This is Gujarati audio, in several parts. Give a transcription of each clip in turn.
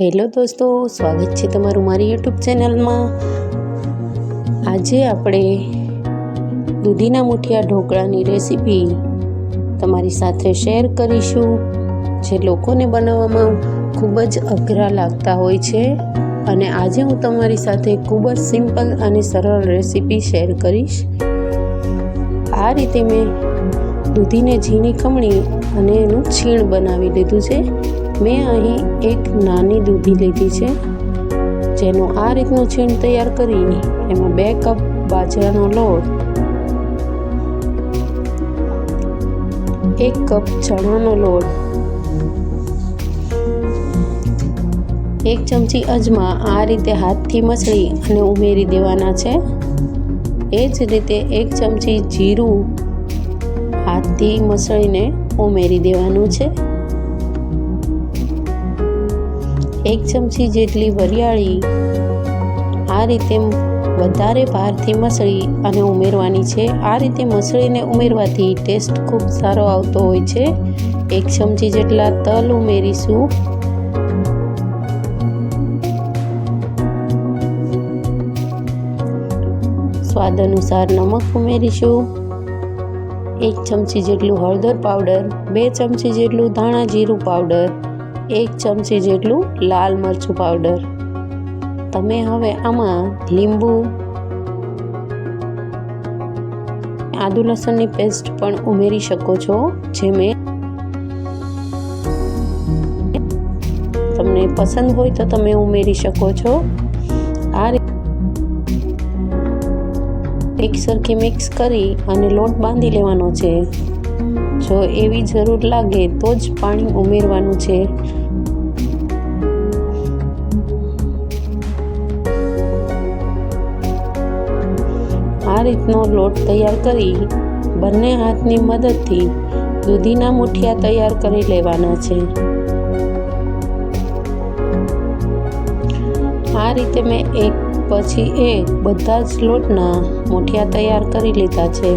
હેલો દોસ્તો, સ્વાગત છે તમારું મારી યુટ્યુબ ચેનલમાં. આજે આપણે દૂધીના મુઠિયા ઢોકળાની રેસીપી તમારી સાથે શેર કરીશું, જે લોકોને બનાવવામાં ખૂબ જ અઘરા લાગતા હોય છે. અને આજે હું તમારી સાથે ખૂબ જ સિમ્પલ અને સરળ રેસીપી શેર કરીશ. આ રીતે મેં દૂધીને ઝીણી ખમણી અને એનું છીણ બનાવી લીધું છે. મેં અહીં એક નાની દૂધી લીધી છે, જેનું આ રીતનું છીણ તૈયાર કરી એમાં બે કપ બાજરાનો લોટ, એક કપ ચણાનો લોટ, એક ચમચી અજમા આ રીતે હાથથી મસળી અને ઉમેરી દેવાના છે. એ જ રીતે એક ચમચી જીરું હાથથી મસળીને ઉમેરી દેવાનું છે. એક ચમચી જેટલી વરિયાળી આ રીતે વધારે ભારથી મસળી અને ઉમેરવાની છે. આ રીતે મસળીને ઉમેરવાથી ટેસ્ટ ખૂબ સારો આવતો હોય છે. એક ચમચી જેટલા તલ ઉમેરીશું. સ્વાદ અનુસાર નમક ઉમેરીશું. એક ચમચી જેટલું હળદર પાવડર, બે ચમચી જેટલું ધાણા જીરું પાવડર એક ચમચી જેટલું લાલ મરચું પાવડર તમે હવે આમાં લીંબુ, આદુ લસણની પેસ્ટ પણ ઉમેરી શકો છો, જે મેં તમને પસંદ હોય તો તમે ઉમેરી શકો છો. આ એક સરખી મિક્સ કરી અને લોટ બાંધી લેવાનો છે. જો એવી જરૂર લાગે તો જ પાણી ઉમેરવાનું છે. આ રીતનો લોટ તૈયાર કરી બંને હાથની મદદથી દૂધીના મુઠિયા તૈયાર કરી લેવાના છે. આ રીતે મેં એક પછી એક બધા જ લોટના મુઠિયા તૈયાર કરી લીધા છે.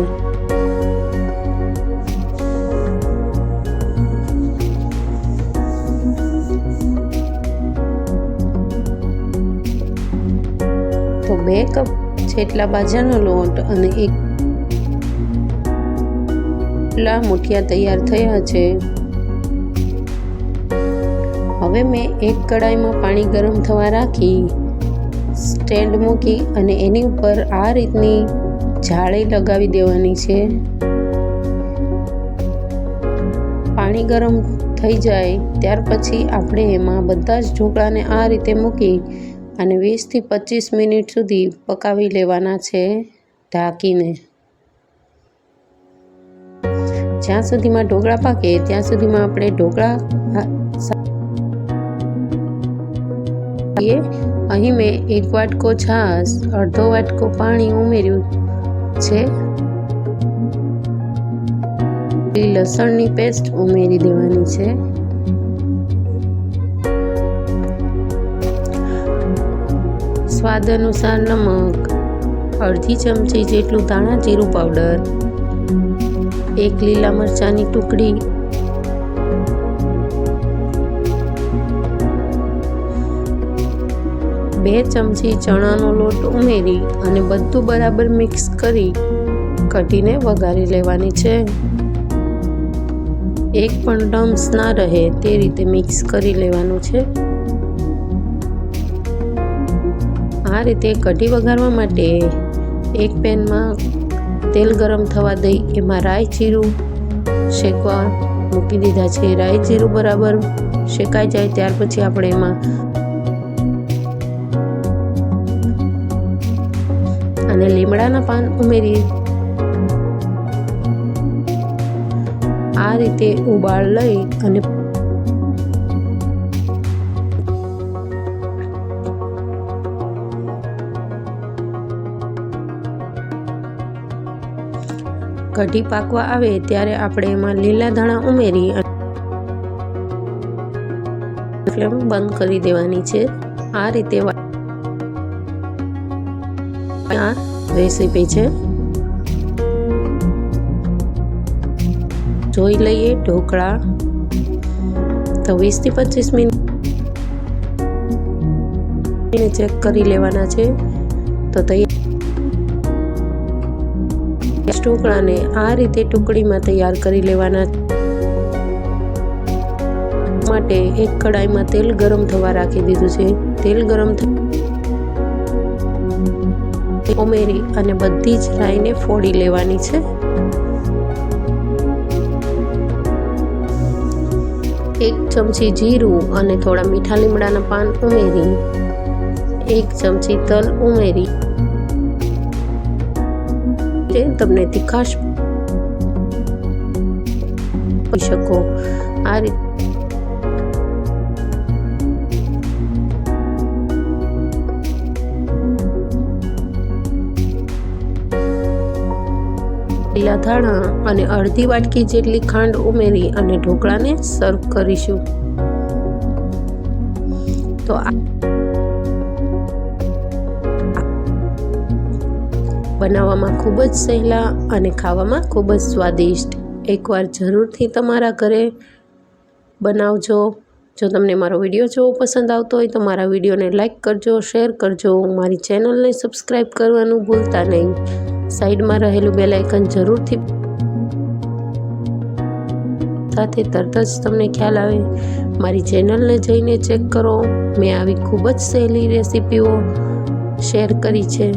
બે કપ જેટલા બાજરાનો લોટ અને એક લા મુઠિયા તૈયાર થયા છે. હવે મેં એક કડાઈમાં પાણી ગરમ થવા રાખી, સ્ટેન્ડ મૂકી અને એની ઉપર આ રીતની જાળી લગાવી દેવાની છે. પાણી ગરમ થઈ જાય ત્યાર પછી આપણે એમાં બધા જ ઢોકળાને આ રીતે મૂકી અને વીસથી પચીસ મિનિટ સુધી પકાવી લેવાના છે ઢાંકીને. જ્યાં સુધીમાં ઢોકળા પાકે, ત્યાં સુધીમાં આપણે ઢોકળા અહીં મેં એક વાટકો છાશ, અડધો વાટકો પાણી ઉમેર્યું છે. લસણની પેસ્ટ ઉમેરી દેવાની છે. સ્વાદ અનુસાર નમક, અડધી ચમચી જેટલું ધાણા જીરું પાવડર, એક લીલા મરચાંની ટુકડી, બે ચમચી ચણાનો લોટ ઉમેરી અને બધું બરાબર મિક્સ કરી કઢીને વઘારી લેવાની છે. એક પણ ડમ્સ ના રહે તે રીતે મિક્સ કરી લેવાનું છે. આ રીતે કઢી વઘારવા માટે એક પેનમાં તેલ ગરમ થવા દઈ એમાં રાઈ જીરું શેકવા મૂકી દીધા છે. રાઈ જીરું બરાબર શેકાઈ જાય ત્યાર પછી આપણે એમાં અને લીમડાના પાન ઉમેરી આ રીતે ઉબાળ લઈ અને કઢી પાકવા આવે ત્યારે આપણે એમાં લીલા ધાણા ઉમેરી ફ્લેમ બંધ કરી દેવાની છે. આ રીતે આ રેસીપી છે. જોઈ લઈએ ઢોકળા. તો વીસથી પચીસ મિનિટ ચેક કરી લેવાના છે. તો તૈયાર ઢોકળાને આ રીતે ટુકડીમાં તૈયાર કરી લેવાના માટે એક કડાઈમાં તેલ ગરમ થવા રાખી દીધું છે. તેલ ગરમ ઉમેરી અને બધી જ રાઈને ફોડી લેવાની છે. એક ચમચી જીરું અને થોડા મીઠા લીમડાના પાન ઉમેરી. એક ચમચી તલ ઉમેરી. તમને તીખાશ શકો. આ રીતે લીલા ધાણા અને અડધી વાટકી જેટલી ખાંડ ઉમેરી અને ઢોકળાને સર્વ કરીશું. તો બનાવવામાં ખૂબ જ સહેલા અને ખાવામાં ખૂબ જ સ્વાદિષ્ટ. એકવાર જરૂરથી તમારા ઘરે બનાવજો. જો તમને મારો વીડિયો જોવો પસંદ આવતો હોય તો મારા વિડીયોને લાઇક કરજો, શેર કરજો. મારી ચેનલને સબસ્ક્રાઈબ કરવાનું ભૂલતા નહીં. સાઈડમાં રહેલું બેલ આઇકન જરૂરથી સાથે તરત જ તમને ખ્યાલ આવે. મારી ચેનલને જઈને ચેક કરો. મેં આવી ખૂબ જ સહેલી રેસીપીઓ શેર કરી છે.